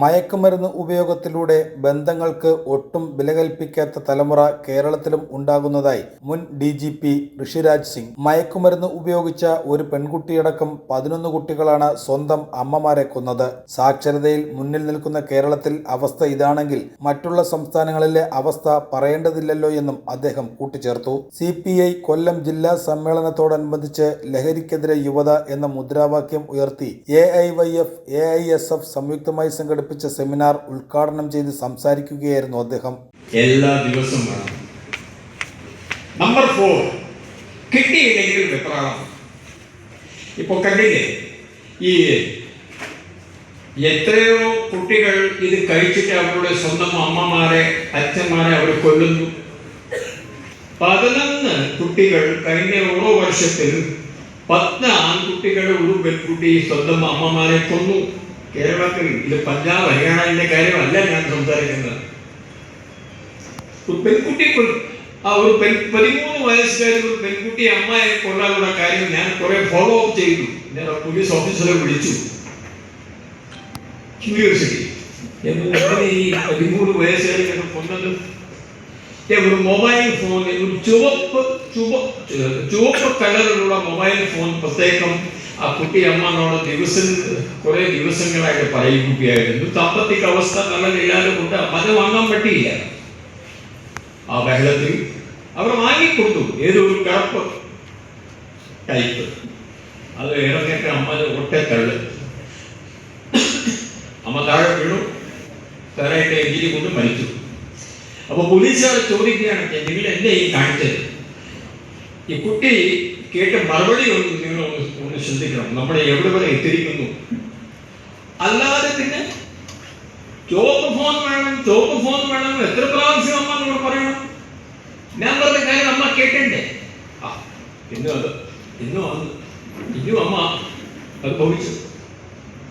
മയക്കുമരുന്ന് ഉപയോഗത്തിലൂടെ ബന്ധങ്ങൾക്ക് ഒട്ടും വിലകൽപ്പിക്കാത്ത തലമുറ കേരളത്തിലും ഉണ്ടാകുന്നതായി മുൻ D G P Rishiraj Singh. മയക്കുമരുന്ന് ഉപയോഗിച്ച ഒരു പെൺകുട്ടിയടക്കം പതിനൊന്ന് കുട്ടികളാണ് സ്വന്തം അമ്മമാരെ കൊന്നത്. സാക്ഷരതയിൽ മുന്നിൽ നിൽക്കുന്ന കേരളത്തിൽ അവസ്ഥ ഇതാണെങ്കിൽ മറ്റുള്ള സംസ്ഥാനങ്ങളിലെ അവസ്ഥ പറയേണ്ടതില്ലല്ലോ എന്നും അദ്ദേഹം കൂട്ടിച്ചേർത്തു. സി കൊല്ലം ജില്ലാ സമ്മേളനത്തോടനുബന്ധിച്ച് ലഹരിക്കെതിരെ യുവത എന്ന മുദ്രാവാക്യം ഉയർത്തി A I Y F A I S F സംയുക്തമായി സംഘടിപ്പിച്ച. സെമിനാർ ഉദ്ഘാടനം ചെയ്ത് സംസാരിക്കുകയായിരുന്നു അദ്ദേഹം. എല്ലാ ദിവസവും നമ്പർ ഫോർ കിട്ടിയില്ലെങ്കിൽ വെപ്രാളം കണ്ടില്ലേ? ഈ എത്രയോ കുട്ടികൾ ഇത് കഴിച്ചിട്ട് അവരുടെ സ്വന്തം അമ്മമാരെ അച്ഛന്മാരെ അവർ കൊല്ലുന്നു. പതിനൊന്ന് കുട്ടികൾ കഴിഞ്ഞ ഓരോ വർഷത്തിൽ പത്ത് ആൺകുട്ടികൾ ഒരു പെൺകുട്ടി സ്വന്തം അമ്മമാരെ കൊന്നു. കേരളത്തിൽ ഇത് പഞ്ചാബ് ഹരിയാണയുടെ കാര്യമല്ല ഞാൻ സംസാരിക്കുന്നത്. ഒരു പെൺകുട്ടി ആ ഒരു പെൺ പതിമൂന്ന് വയസ്സുകാരി ഒരു പെൺകുട്ടി അമ്മയെ കൊല്ലാനുള്ള കാര്യം ഞാൻ കുറെ ഫോളോ അപ്പ് ചെയ്തു. ഞാൻ പോലീസ് ഓഫീസറെ വിളിച്ചു. ക്യൂരിയോസിറ്റി ഈ പതിമൂന്ന് വയസ്സുകാരികൾ കൊന്നത്? ഒരു മൊബൈൽ ഫോൺ ഒരു ചുവപ്പ് ചുവ ചുവപ്പ് കളറിലുള്ള മൊബൈൽ ഫോൺ പ്രത്യേകം ആ കുട്ടി അമ്മനോട് ദിവസം കുറെ ദിവസങ്ങളായിട്ട് പറയുകയായിരുന്നു സാമ്പത്തിക അവസ്ഥ നല്ലതില്ലാതെ കൊണ്ട് അത് വാങ്ങാൻ പറ്റിയില്ല ആ ബഹളത്തിൽ അവർ വാങ്ങിക്കൊടുത്തു. ഏതൊരു കറുപ്പ് ടൈപ്പ്. അത് ഇറങ്ങിയിട്ട് അമ്മ ഒറ്റത്തള്ളു അമ്മ താഴെ വീണു. തറയിട്ട് എഞ്ചിനി കൊണ്ട് മരിച്ചു. അപ്പൊ പോലീസുകാർ ചോദിക്കുകയാണ് നിങ്ങൾ എന്നെ ഈ കാണിച്ചത്? ഈ കുട്ടി കേട്ട് മറുപടി ഒന്ന് നിങ്ങൾ ഒന്ന് ശ്രദ്ധിക്കണം നമ്മളെ എവിടെ വരെ എത്തിയിരിക്കുന്നു? അല്ലാതെ പിന്നെ ചോപ്പ് ഫോൺ വേണം ചോപ്പ് ഫോൺ വേണം എത്ര പ്രാവശ്യം അമ്മ നമ്മൾ പറയണം? ഞാൻ പറഞ്ഞ കാര്യം അമ്മ കേട്ടണ്ടേ ആ ഇന്നും അത് ഇന്നും അത് ഇന്നും അമ്മ അത് ഭവിച്ചു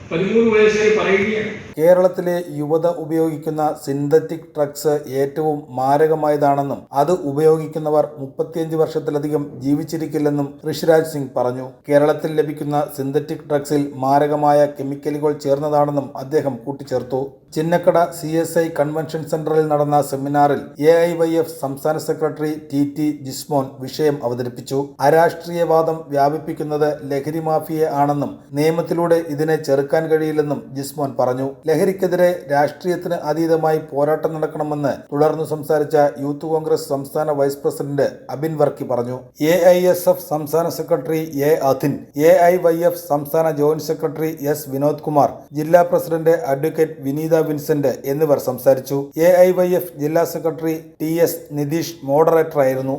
പതിമൂന്ന് വയസ്സായി പറയുകയാണ്. കേരളത്തിലെ യുവത ഉപയോഗിക്കുന്ന സിന്തറ്റിക് ഡ്രഗ്സ് ഏറ്റവും മാരകമായതാണെന്നും അത് ഉപയോഗിക്കുന്നവർ മുപ്പത്തിയഞ്ച് വർഷത്തിലധികം ജീവിച്ചിരിക്കില്ലെന്നും ഋഷിരാജ് സിംഗ് പറഞ്ഞു. കേരളത്തിൽ ലഭിക്കുന്ന സിന്തറ്റിക് ഡ്രഗ്സിൽ മാരകമായ കെമിക്കലുകൾ ചേർന്നതാണെന്നും അദ്ദേഹം കൂട്ടിച്ചേർത്തു. Chinnakkada C S I convention സെന്ററിൽ നടന്ന സെമിനാറിൽ എ ഐ വൈ എഫ് സംസ്ഥാന സെക്രട്ടറി ടി ടി ജിസ്മോൻ വിഷയം അവതരിപ്പിച്ചു. അരാഷ്ട്രീയവാദം വ്യാപിപ്പിക്കുന്നത് ലഹരി മാഫിയ ആണെന്നും നിയമത്തിലൂടെ ഇതിനെ ചെറുക്കാൻ കഴിയില്ലെന്നും ജിസ്മോൻ പറഞ്ഞു. ലഹരിക്കെതിരെ രാഷ്ട്രീയത്തിന് അതീതമായി പോരാട്ടം നടക്കണമെന്ന് തുടർന്ന് സംസാരിച്ച യൂത്ത് കോൺഗ്രസ് സംസ്ഥാന വൈസ് പ്രസിഡന്റ് അബിൻ വർക്കി പറഞ്ഞു. എ ഐ എസ് എഫ് സംസ്ഥാന secretary A Athin A I Y F സംസ്ഥാന joint secretary S Vinod Kumar ജില്ലാ പ്രസിഡന്റ് അഡ്വക്കേറ്റ് വിനീത വിൻസെന്റ് എന്നിവർ സംസാരിച്ചു. എ ഐ വൈ എഫ് ജില്ലാ സെക്രട്ടറി ടി എസ് നിതീഷ് മോഡറേറ്ററായിരുന്നു